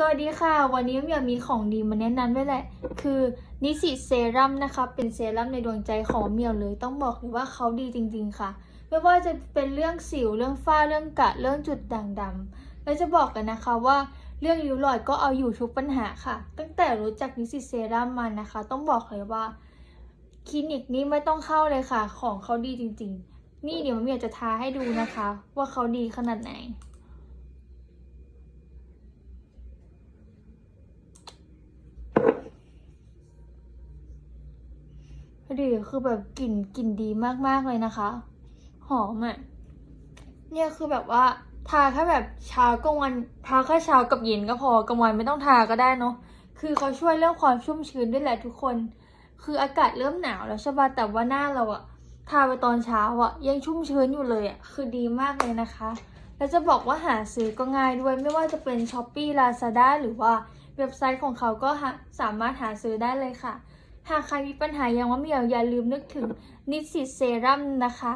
สวัสดีค่ะ วันนี้เมียวมีของดีมาแนะนำด้วยแหละ คือนิสิเซรั่มนะคะเป็นเซรั่มในดวงใจของเมียวเลย ต้องบอกเลยว่าเขาดีจริง ๆ ค่ะ ไม่ว่าจะเป็นเรื่องสิวเรื่องฝ้าเรื่องกระเรื่องจุดด่างดำแล้วจะบอกกันนะคะว่าเรื่องริ้วรอยก็เอาอยู่ทุกปัญหาค่ะ ตั้งแต่รู้จักนิสิเซรั่มมานะคะ ต้องบอกเลยว่าคลินิกนี้ไม่ต้องเข้าเลยค่ะ ของเขาดีจริง ๆ นี่เดี๋ยวเมียจะทาให้ดูนะคะ ว่าเขาดีขนาดไหน ดีคือแบบกลิ่นกลิ่นดีมากๆเลยนะคะ หอมอะ่ะเนี่ยคือแบบว่าทาแค่แบบเช้ากลางวันทาแค่เช้ากับเย็นก็พอกลางวันไม่ต้องทาก็ได้เนาะคือเขาช่วยเรื่องความชุ่มชื้นด้วยแหละทุกคน คืออากาศเริ่มหนาวแล้วใช่ป่ะแต่ว่าหน้าเราอะทาไปตอนเช้าอะยังชุ่มชื้นอยู่เลยอะคือดีมากเลยนะคะ แล้วจะบอกว่าหาซื้อก็ง่ายด้วยไม่ว่าจะเป็น s h อ p e e Lazada หรือว่าเว็บไซต์ของเขาก็สามารถหาซื้อได้เลยค่ะ หากใครมีปัญหาอย่างว่าเหมียวอย่าลืมนึกถึงนิสสิตเซรั่มนะคะ